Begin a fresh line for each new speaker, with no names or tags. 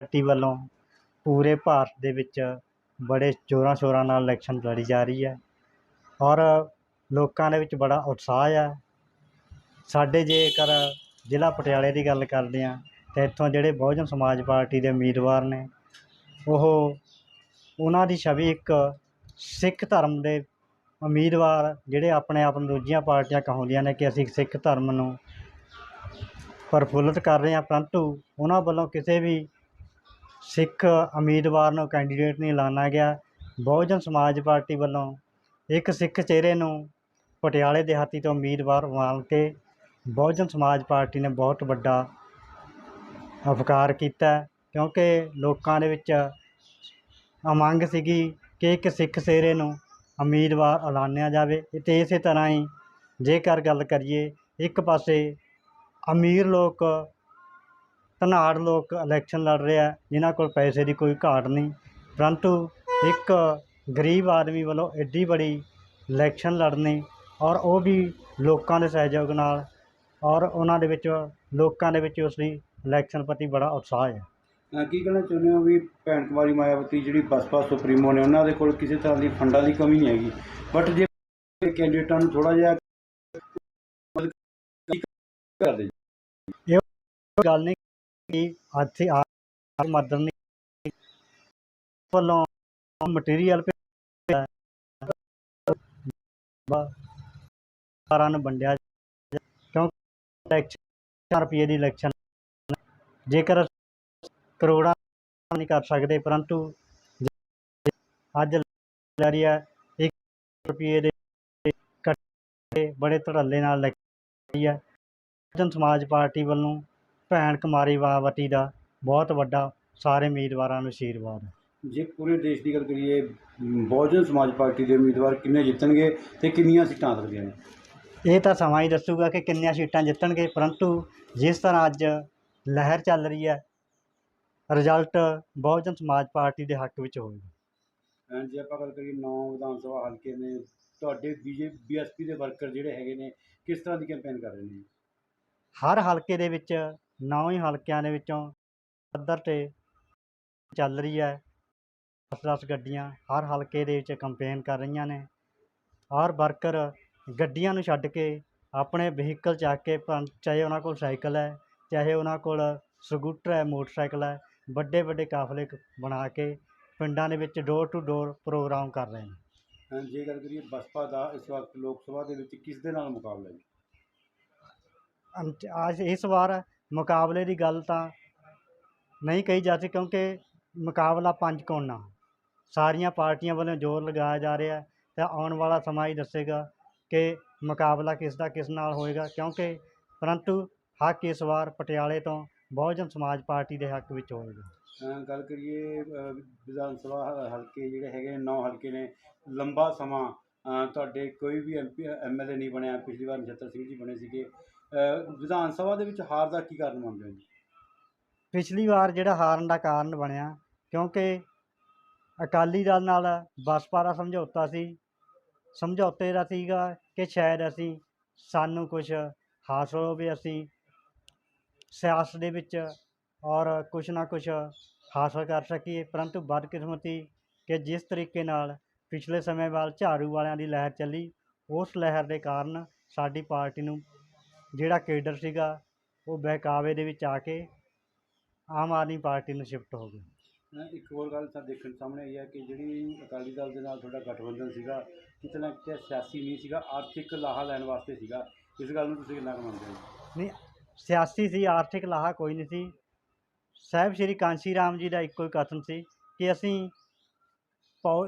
Party ਵੱਲੋਂ ਪੂਰੇ ਭਾਰਤ ਦੇ ਵਿੱਚ ਬੜੇ ਜ਼ੋਰਾਂ ਸ਼ੋਰਾਂ ਨਾਲ ਇਲੈਕਸ਼ਨ ਲੜੀ ਜਾ ਰਹੀ ਹੈ ਔਰ ਲੋਕਾਂ ਦੇ ਵਿੱਚ ਬੜਾ ਉਤਸ਼ਾਹ ਹੈ ਸਾਡੇ ਜੇਕਰ ਜ਼ਿਲ੍ਹਾ ਪਟਿਆਲੇ ਦੀ ਗੱਲ ਕਰਦੇ ਹਾਂ ਤਾਂ ਇੱਥੋਂ ਜਿਹੜੇ ਬਹੁਜਨ ਸਮਾਜ ਪਾਰਟੀ ਦੇ ਉਮੀਦਵਾਰ ਨੇ, ਉਹ ਉਹਨਾਂ ਦੀ ਛਵੀ ਇੱਕ ਸਿੱਖ ਧਰਮ ਦੇ ਉਮੀਦਵਾਰ ਜਿਹੜੇ ਆਪਣੇ ਆਪ ਨੂੰ ਦੂਜੀਆਂ ਪਾਰਟੀਆਂ ਕਹਾਉਂਦੀਆਂ ਨੇ ਕਿ ਅਸੀਂ ਸਿੱਖ ਧਰਮ ਨੂੰ ਪ੍ਰਫੁੱਲਤ ਕਰ ਰਹੇ ਹਾਂ, ਪਰੰਤੂ ਉਹਨਾਂ ਵੱਲੋਂ ਕਿਸੇ ਵੀ ਸਿੱਖ ਉਮੀਦਵਾਰ ਨੂੰ ਕੈਂਡੀਡੇਟ ਨਹੀਂ ਐਲਾਨਿਆ ਗਿਆ। ਬਹੁਜਨ ਸਮਾਜ ਪਾਰਟੀ ਵੱਲੋਂ ਇੱਕ ਸਿੱਖ ਚਿਹਰੇ ਨੂੰ ਪਟਿਆਲੇ ਦਿਹਾਤੀ ਤੋਂ ਉਮੀਦਵਾਰ ਉਤਾਰ ਕੇ ਬਹੁਜਨ ਸਮਾਜ ਪਾਰਟੀ ਨੇ ਬਹੁਤ ਵੱਡਾ ਅਪਕਾਰ ਕੀਤਾ ਕਿਉਂਕਿ ਲੋਕਾਂ ਦੇ ਵਿੱਚ ਮੰਗ ਸੀਗੀ ਕਿ ਇੱਕ ਸਿੱਖ ਚਿਹਰੇ ਨੂੰ ਉਮੀਦਵਾਰ ਐਲਾਨਿਆ ਜਾਵੇ। ਅਤੇ ਇਸੇ ਤਰ੍ਹਾਂ ਹੀ ਜੇਕਰ ਗੱਲ ਕਰੀਏ, ਇੱਕ ਪਾਸੇ ਅਮੀਰ ਲੋਕ ਧਨਾੜ ਲੋਕ ਇਲੈਕਸ਼ਨ ਲੜ ਰਹੇ ਆ ਜਿਨ੍ਹਾਂ ਕੋਲ ਪੈਸੇ ਦੀ ਕੋਈ ਘਾਟ ਨਹੀਂ। ਪਰੰਤੂ ਇੱਕ ਗਰੀਬ ਆਦਮੀ ਵੱਲੋਂ ਐਡੀ ਬੜੀ ਇਲੈਕਸ਼ਨ ਲੜਨੀ ਔਰ ਉਹ ਵੀ ਲੋਕਾਂ ਦੇ ਸਹਿਯੋਗ ਨਾਲ ਔਰ ਉਹਨਾਂ ਦੇ ਵਿੱਚ ਲੋਕਾਂ ਦੇ ਵਿੱਚ ਉਸ ਦੀ ਇਲੈਕਸ਼ਨ ਪ੍ਰਤੀ ਬੜਾ ਉਤਸ਼ਾਹ ਹੈ।
ਅਹ ਕੀ ਕਹਿਣਾ ਚਾਹੁੰਦੇ ਹੋ ਵੀ ਭੈਣ ਕੁਮਾਰੀ ਮਾਇਆਵਤੀ ਜਿਹੜੀ ਬਸਪਾ ਸੁਪਰੀਮੋ ਨੇ ਉਹਨਾਂ ਦੇ ਕੋਲ ਕਿਸੇ ਤਰ੍ਹਾਂ ਦੀ ਫੰਡਾਂ ਦੀ ਕਮੀ ਨਹੀਂ ਹੈਗੀ? ਬਟ ਜੇ ਕੈਂਡੀਡੇਟਾਂ ਨੂੰ ਥੋੜਾ ਜਿਹਾ ਕਰਦੇ
ਗੱਲ ਨਹੀਂ ਕਿ ਇੱਥੇ ਆ ਮਦਦ ਵੱਲੋਂ ਮਟੀਰੀਅਲ ਸਾਰਾਂ ਨੂੰ ਵੰਡਿਆ ਕਿਉਂਕਿ ਇਲੈਕਸ਼ਨ ਰੁਪਏ ਦੀ ਇਲੈਕਸ਼ਨ ਜੇਕਰ ਕਰੋੜਾਂ ਨਹੀਂ ਕਰ ਸਕਦੇ, ਪਰੰਤੂ ਅੱਜ ਲੈ ਰਹੀ ਰੁਪਏ ਦੇ ਕੱਟੇ ਬੜੇ ਧੜੱਲੇ ਨਾਲ ਲੈ ਹੈ। ਬਹੁਜਨ ਸਮਾਜ ਪਾਰਟੀ ਵੱਲੋਂ ਭੈਣ ਕੁਮਾਰੀ ਬਾਵਤੀ ਦਾ ਬਹੁਤ ਵੱਡਾ ਸਾਰੇ ਉਮੀਦਵਾਰਾਂ ਨੂੰ ਆਸ਼ੀਰਵਾਦ ਹੈ।
ਜੇ ਪੂਰੇ ਦੇਸ਼ ਦੀ ਗੱਲ ਕਰੀਏ ਬਹੁਜਨ ਸਮਾਜ ਪਾਰਟੀ ਦੇ ਉਮੀਦਵਾਰ ਕਿੰਨੇ ਜਿੱਤਣਗੇ ਤੇ ਕਿੰਨੀਆਂ ਸੀਟਾਂ ਆ ਸਕਦੀਆਂ ਨੇ
ਇਹ ਤਾਂ ਸਮਾਂ ਹੀ ਦੱਸੂਗਾ ਕਿ ਕਿੰਨੀਆਂ ਸੀਟਾਂ ਜਿੱਤਣਗੇ ਪਰੰਤੂ ਜਿਸ ਤਰ੍ਹਾਂ ਅੱਜ ਲਹਿਰ ਚੱਲ ਰਹੀ ਹੈ ਰਿਜ਼ਲਟ ਬਹੁਜਨ ਸਮਾਜ ਪਾਰਟੀ ਦੇ ਹੱਕ ਵਿੱਚ ਹੋਵੇਗਾ।
ਅਹ ਜੇ ਆਪਾਂ ਗੱਲ ਕਰੀਏ ਨੌ ਵਿਧਾਨ ਸਭਾ ਹਲਕੇ ਨੇ ਤੁਹਾਡੇ ਬੀਜੇ ਬੀਐਸਪੀ ਦੇ ਵਰਕਰ ਜਿਹੜੇ ਹੈਗੇ ਨੇ ਕਿਸ ਤਰ੍ਹਾਂ ਦੀ ਕੈਂਪੇਨ ਕਰ ਰਹੇ ਨੇ?
ਹਰ ਹਲਕੇ ਦੇ ਵਿੱਚ ਨੌ ਹੀ ਹਲਕਿਆਂ ਦੇ ਵਿੱਚੋਂ ਪੱਧਰ 'ਤੇ ਚੱਲ ਰਹੀ ਹੈ। ਦਸ ਦਸ ਗੱਡੀਆਂ ਹਰ ਹਲਕੇ ਦੇ ਵਿੱਚ ਕੰਪੇਨ ਕਰ ਰਹੀਆਂ ਨੇ। ਔਰ ਵਰਕਰ ਗੱਡੀਆਂ ਨੂੰ ਛੱਡ ਕੇ ਆਪਣੇ ਵਹੀਕਲ ਚੱਕ ਕੇ ਚਾਹੇ ਉਹਨਾਂ ਕੋਲ ਸਾਈਕਲ ਹੈ ਚਾਹੇ ਉਹਨਾਂ ਕੋਲ ਸਕੂਟਰ ਹੈ ਮੋਟਰਸਾਈਕਲ ਹੈ ਵੱਡੇ ਵੱਡੇ ਕਾਫਲੇ ਬਣਾ ਕੇ ਪਿੰਡਾਂ ਦੇ ਵਿੱਚ ਡੋਰ ਟੂ ਡੋਰ ਪ੍ਰੋਗਰਾਮ ਕਰ ਰਹੇ ਨੇ।
ਜੇ ਗੱਲ ਕਰੀਏ ਬਸਪਾ ਦਾ ਇਸ ਵਕਤ ਲੋਕ ਸਭਾ ਦੇ ਵਿੱਚ ਕਿਸ ਦੇ ਨਾਲ ਮੁਕਾਬਲਾ ਹੈ
ਅੰਤ- ਅੱਜ ਇਸ ਵਾਰ ਮੁਕਾਬਲੇ ਦੀ ਗੱਲ ਤਾਂ ਨਹੀਂ ਕਹੀ ਜਾ ਸਕਦੀ ਕਿਉਂਕਿ ਮੁਕਾਬਲਾ ਪੰਜ ਕੋਣਾ। ਸਾਰੀਆਂ ਪਾਰਟੀਆਂ ਵੱਲੋਂ ਜ਼ੋਰ ਲਗਾਇਆ ਜਾ ਰਿਹਾ ਤਾਂ ਆਉਣ ਵਾਲਾ ਸਮਾਂ ਹੀ ਦੱਸੇਗਾ ਕਿ ਮੁਕਾਬਲਾ ਕਿਸ ਦਾ ਕਿਸ ਨਾਲ ਹੋਏਗਾ ਕਿਉਂਕਿ ਪਰੰਤੂ ਹੱਕ ਇਸ ਵਾਰ ਪਟਿਆਲੇ ਤੋਂ ਬਹੁਜਨ ਸਮਾਜ ਪਾਰਟੀ ਦੇ ਹੱਕ ਵਿੱਚ ਹੋਏਗਾ।
ਅਹ ਗੱਲ ਕਰੀਏ, ਅਹ ਵਿਧਾਨ ਸਭਾ ਹ- ਹਲਕੇ ਜਿਹੜੇ ਹੈਗੇ ਨੇ, ਨੌ ਹਲਕੇ ਨੇ, ਲੰਬਾ ਸਮਾਂ, ਅਹ ਤੁਹਾਡੇ ਕੋਈ ਵੀ ਐਮਪੀ ਐਮਐਲਏ ਨਹੀਂ ਬਣਿਆ, ਪਿਛਲੀ ਵਾਰ ਨਛੱਤਰ ਸਿੰਘ ਜੀ ਬਣੇ ਸੀਗੇ। ਅਹ ਵਿਧਾਨ ਸਭਾ ਦੇ ਵਿੱਚ ਹਾਰ ਦਾ ਕੀ ਕਾਰਨ ਮੰਨਦੇ ਹੋ ਜੀ?
ਪਿਛਲੀ ਵਾਰ ਜਿਹੜਾ ਹਾਰਨ ਦਾ ਕਾਰਨ ਬਣਿਆ, ਕਿਉਂਕਿ ਅਕਾਲੀ ਦਲ ਨਾਲ ਬਸਪਾ ਦਾ ਸਮਝੌਤਾ ਸੀ, ਸਮਝੌਤੇ ਦਾ ਸੀਗਾ ਕਿ ਸ਼ਾਇਦ ਅਸੀਂ ਸਾਨੂੰ ਕੁਝ ਹਾਸਲ ਹੋਵੇ ਅਸੀਂ ਸਿਆਸਤ ਦੇ ਵਿੱਚ ਔਰ ਕੁਛ ਨਾ ਕੁਛ ਹਾਸਲ ਕਰ ਸਕੀਏ, ਪਰੰਤੂ ਬਦਕਿਸਮਤੀ ਕਿ ਜਿਸ ਤਰੀਕੇ ਨਾਲ ਪਿਛਲੇ ਸਮੇਂ ਵੱਲ ਝਾੜੂ ਵਾਲਿਆਂ ਦੀ ਲਹਿਰ ਚੱਲੀ, ਉਸ ਲਹਿਰ ਦੇ ਕਾਰਨ ਸਾਡੀ ਪਾਰਟੀ ਨੂੰ ਜਿਹੜਾ ਕੇਡਰ ਸੀਗਾ ਉਹ ਬਹਿਕਾਵੇ ਦੇ ਵਿੱਚ ਆ ਕੇ ਆਮ ਆਦਮੀ ਪਾਰਟੀ ਨੂੰ ਸ਼ਿਫਟ ਹੋ
ਅਹ ਇੱਕ ਹੋਰ ਗੱਲ ਤਾਂ ਦੇਖਣ ਸਾਹਮਣੇ ਆਈ ਹੈ ਕਿ ਜਿਹੜੀ ਅਕਾਲੀ ਦਲ ਦੇ ਨਾਲ ਤੁਹਾਡਾ ਗਠਬੰਧਨ ਸੀਗਾ ਕਿਤੇ ਨਾ ਕਿਤੇ ਸਿਆਸੀ ਨਹੀਂ ਸੀਗਾ ਆਰਥਿਕ ਲਾਹਾ ਲੈਣ ਵਾਸਤੇ ਸੀਗਾ। ਇਸ ਗੱਲ ਨੂੰ ਤੁਸੀਂ ਕਿੰਨਾ ਕੁ ਮੰਨਦੇ ਹੋ?
ਨਹੀਂ ਸਿਆਸੀ ਸੀ ਆਰਥਿਕ ਲਾਹਾ ਕੋਈ ਨਹੀਂ ਸੀ। ਸਾਹਿਬ ਸ਼੍ਰੀ ਕਾਂਸ਼ੀ ਰਾਮ ਜੀ ਦਾ ਇੱਕੋ ਹੀ ਕਥਨ ਸੀ ਕਿ ਅਸੀਂ ਪੌ